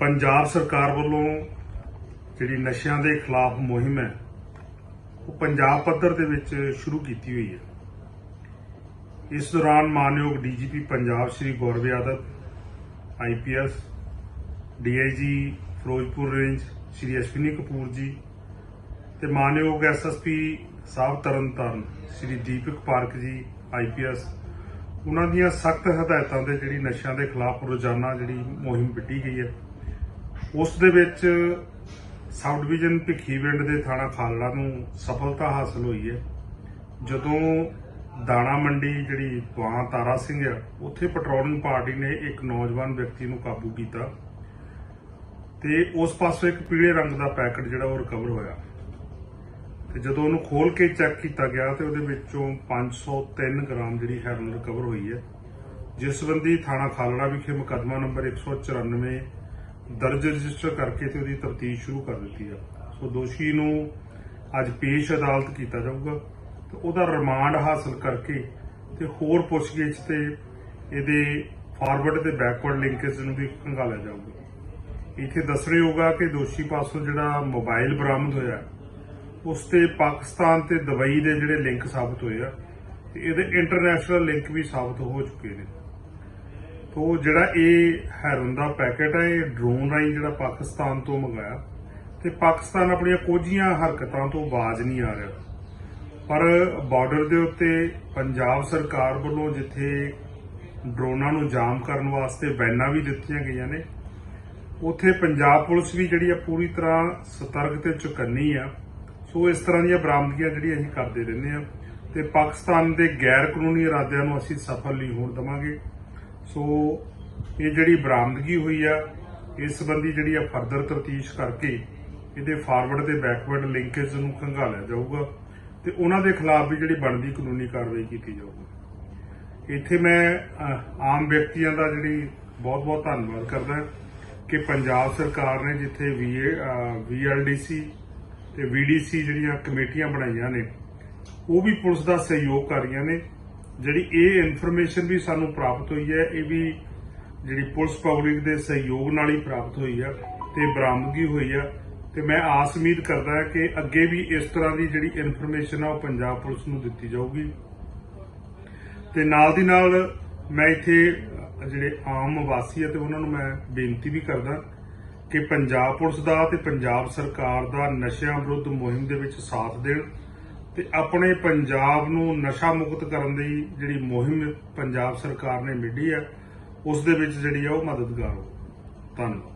ਪੰਜਾਬ ਸਰਕਾਰ ਵੱਲੋਂ ਜਿਹੜੀ ਨਸ਼ਿਆਂ ਦੇ ਖਿਲਾਫ ਮੁਹਿੰਮ ਹੈ, ਉਹ ਪੰਜਾਬ ਪੱਧਰ ਦੇ ਵਿੱਚ ਸ਼ੁਰੂ ਕੀਤੀ ਹੋਈ ਹੈ। ਇਸ ਦੌਰਾਨ ਮਾਨਯੋਗ DGP Punjab Shri Gaurav Yadav IPS DIG Firozpur range Shri Ashwani Kapoor ji ਤੇ ਮਾਨਯੋਗ ਐਸਐਸਪੀ ਸਾਹਿਬ ਤਰਨਤਾਰਨ ਸ਼੍ਰੀ ਦੀਪਕ ਪਾਰਕ ਜੀ ਆਈਪੀਐਸ ਉਹਨਾਂ ਦੀਆਂ ਸਖਤ ਹਦਾਇਤਾਂ ਦੇ ਜਿਹੜੀ ਨਸ਼ਿਆਂ ਦੇ ਖਿਲਾਫ ਰੋਜ਼ਾਨਾ ਜਿਹੜੀ ਮੁਹਿੰਮ ਵਿੱਢੀ ਗਈ ਹੈ ਉਸ ਦੇ ਵਿੱਚ ਸਬ ਡਿਵੀਜ਼ਨ ਭਿੱਖੀਵਿੰਡ ਦੇ ਥਾਣਾ ਖਾਲੜਾ ਨੂੰ ਸਫਲਤਾ ਹਾਸਲ ਹੋਈ ਹੈ। ਜਦੋਂ ਦਾਣਾ ਮੰਡੀ ਜਿਹੜੀ ਤਵਾਂ ਤਾਰਾ ਸਿੰਘ ਹੈ ਉੱਥੇ ਪੈਟਰੋਲਿੰਗ ਪਾਰਟੀ ਨੇ ਇੱਕ ਨੌਜਵਾਨ ਵਿਅਕਤੀ ਨੂੰ ਕਾਬੂ ਕੀਤਾ ਤੇ ਉਸ ਪਾਸੋਂ ਇੱਕ ਪੀਲੇ ਰੰਗ ਦਾ ਪੈਕਟ ਜਿਹੜਾ ਉਹ ਰਿਕਵਰ ਹੋਇਆ। ਤੇ ਜਦੋਂ ਉਹਨੂੰ ਖੋਲ ਕੇ ਚੈੱਕ ਕੀਤਾ ਗਿਆ ਤੇ ਉਹਦੇ ਵਿੱਚੋਂ 503 ਗ੍ਰਾਮ ਜਿਹੜੀ ਹੈਰਨ ਰਿਕਵਰ ਹੋਈ ਹੈ। ਜਿਸ ਸੰਬੰਧੀ ਥਾਣਾ ਖਾਲੜਾ ਵਿਖੇ ਮੁਕੱਦਮਾ ਨੰਬਰ 194 ਦਰਜ ਰਜਿਸਟਰ ਕਰਕੇ ਤੇ ਉਹਦੀ ਤਫਤੀਸ਼ ਸ਼ੁਰੂ ਕਰ ਦਿੱਤੀ ਆ। ਸੋ ਦੋਸ਼ੀ ਨੂੰ ਅੱਜ ਪੇਸ਼ ਅਦਾਲਤ ਕੀਤਾ ਜਾਊਗਾ। ਤੇ ਉਹਦਾ ਰਿਮਾਂਡ ਹਾਸਲ ਕਰਕੇ ਤੇ ਹੋਰ ਪੁੱਛਗਿੱਛ ਤੇ ਇਹਦੇ ਫਾਰਵਰਡ ਤੇ ਬੈਕਵਰਡ ਲਿੰਕੇਜ ਨੂੰ ਵੀ ਖੰਗਾਲਿਆ ਜਾਊਗਾ। ਇੱਥੇ ਦੱਸਣਯੋਗ ਆ ਕਿ ਦੋਸ਼ੀ ਪਾਸੋਂ ਜਿਹੜਾ ਮੋਬਾਈਲ ਬਰਾਮਦ ਹੋਇਆ, ਉਸ ਤੇ ਪਾਕਿਸਤਾਨ ਤੇ ਦੁਬਈ ਦੇ ਜਿਹੜੇ ਲਿੰਕ ਸਾਬਤ ਹੋਏ ਆ, ਤੇ ਇਹਦੇ ਇੰਟਰਨੈਸ਼ਨਲ ਲਿੰਕ ਵੀ ਸਾਬਤ ਹੋ ਚੁੱਕੇ ਨੇ। ਤੋ ਜਿਹੜਾ ਇਹ ਹੈਰਨ ਦਾ ਪੈਕੇਟ ਹੈ, ਇਹ ਡਰੋਨ ਰਾਹੀਂ ਜਿਹੜਾ ਪਾਕਿਸਤਾਨ ਤੋਂ ਮੰਗਾਇਆ। ਤੇ ਪਾਕਿਸਤਾਨ ਆਪਣੀਆਂ ਕੋਝੀਆਂ ਹਰਕਤਾਂ ਤੋਂ ਬਾਜ਼ ਨਹੀਂ ਆ ਰਿਹਾ। ਪਰ ਬਾਰਡਰ ਦੇ ਉੱਤੇ ਪੰਜਾਬ ਸਰਕਾਰ ਵੱਲੋਂ ਜਿੱਥੇ ਡਰੋਨਾਂ ਨੂੰ ਜਾਮ ਕਰਨ ਵਾਸਤੇ ਬੈਨਾਂ ਵੀ ਦਿੱਤੀਆਂ ਗਈਆਂ ਨੇ, ਉੱਥੇ ਪੰਜਾਬ ਪੁਲਿਸ ਵੀ ਜਿਹੜੀ ਆ ਪੂਰੀ ਤਰ੍ਹਾਂ ਸਤਰਕ ਤੇ ਚੁਕੰਨੀ ਆ। ਸੋ ਇਸ ਤਰ੍ਹਾਂ ਦੀਆਂ ਬਰਾਮਦਗੀਆਂ ਜਿਹੜੀਆਂ ਅਸੀਂ ਕਰਦੇ ਰਹਿੰਦੇ ਆ। ਤੇ ਪਾਕਿਸਤਾਨ ਦੇ ਗੈਰ ਕਾਨੂੰਨੀ ਇਰਾਦਿਆਂ ਨੂੰ ਅਸੀਂ ਸਫਲ ਨਹੀਂ ਹੋਣ ਦਵਾਂਗੇ। ਸੋ ਇਹ ਜਿਹੜੀ ਬਰਾਮਦਗੀ ਹੋਈ ਆ, ਇਸ ਸੰਬੰਧੀ ਜਿਹੜੀ ਆ ਫਰਦਰ ਤਫਤੀਸ਼ ਕਰਕੇ ਇਹਦੇ ਫਾਰਵਰਡ ਤੇ ਬੈਕਵਰਡ ਲਿੰਕੇਜ ਨੂੰ ਖੰਗਾਲਿਆ ਜਾਊਗਾ ਤੇ ਉਹਨਾਂ ਦੇ ਖਿਲਾਫ ਵੀ ਜਿਹੜੀ ਬਣਦੀ ਕਾਨੂੰਨੀ ਕਾਰਵਾਈ ਕੀਤੀ ਜਾਊਗੀ। ਇੱਥੇ ਮੈਂ ਆਮ ਵਿਅਕਤੀਆਂ ਦਾ ਜਿਹੜੀ ਬਹੁਤ-ਬਹੁਤ ਧੰਨਵਾਦ ਕਰਦਾ ਕਿ ਪੰਜਾਬ ਸਰਕਾਰ ਨੇ ਜਿੱਥੇ ਵੀਐਲਡੀਸੀ ਤੇ ਵੀਡੀਸੀ ਜਿਹੜੀਆਂ ਕਮੇਟੀਆਂ ਬਣਾਈਆਂ ਨੇ, ਉਹ ਵੀ ਪੁਲਿਸ ਦਾ ਸਹਿਯੋਗ ਕਰ ਰਹੀਆਂ ਨੇ। ਜਿਹੜੀ ਇਹ ਇਨਫੋਰਮੇਸ਼ਨ ਵੀ ਸਾਨੂੰ ਪ੍ਰਾਪਤ ਹੋਈ ਹੈ, ਇਹ ਵੀ ਜਿਹੜੀ ਪੁਲਿਸ ਪਬਲਿਕ ਦੇ ਸਹਿਯੋਗ ਨਾਲ ਹੀ ਪ੍ਰਾਪਤ ਹੋਈ ਆ ਤੇ ਬਰਾਮਦਗੀ ਹੋਈ ਆ ਤੇ ਮੈਂ ਆਸ ਉਮੀਦ ਕਰਦਾ ਹਾਂ ਕਿ ਅੱਗੇ ਵੀ ਇਸ ਤਰ੍ਹਾਂ ਦੀ ਜਿਹੜੀ ਇਨਫੋਰਮੇਸ਼ਨ ਆ, ਉਹ ਪੰਜਾਬ ਪੁਲਿਸ ਨੂੰ ਦਿੱਤੀ ਜਾਊਗੀ। ਤੇ ਨਾਲ ਦੀ ਨਾਲ ਮੈਂ ਇੱਥੇ ਜਿਹੜੇ ਆਮ ਵਾਸੀ ਆ, ਤੇ ਉਹਨਾਂ ਨੂੰ ਮੈਂ ਬੇਨਤੀ ਵੀ ਕਰਦਾ ਕਿ ਪੰਜਾਬ ਪੁਲਿਸ ਦਾ ਤੇ ਪੰਜਾਬ ਸਰਕਾਰ ਦਾ ਨਸ਼ਿਆਂ ਵਿਰੁੱਧ ਮੁਹਿੰਮ ਦੇ ਵਿੱਚ ਸਾਥ ਦੇਣ। ਤੇ ਆਪਣੇ ਪੰਜਾਬ ਨੂੰ ਨਸ਼ਾ ਮੁਕਤ ਕਰਨ ਦੀ ਜਿਹੜੀ ਮੁਹਿੰਮ ਪੰਜਾਬ ਸਰਕਾਰ ਨੇ ਮਿੱਢੀ ਹੈ, ਉਸ ਦੇ ਵਿੱਚ ਜਿਹੜੀ ਆ ਉਹ ਮਦਦਗਾਰ ਹੋ। ਧੰਨਵਾਦ।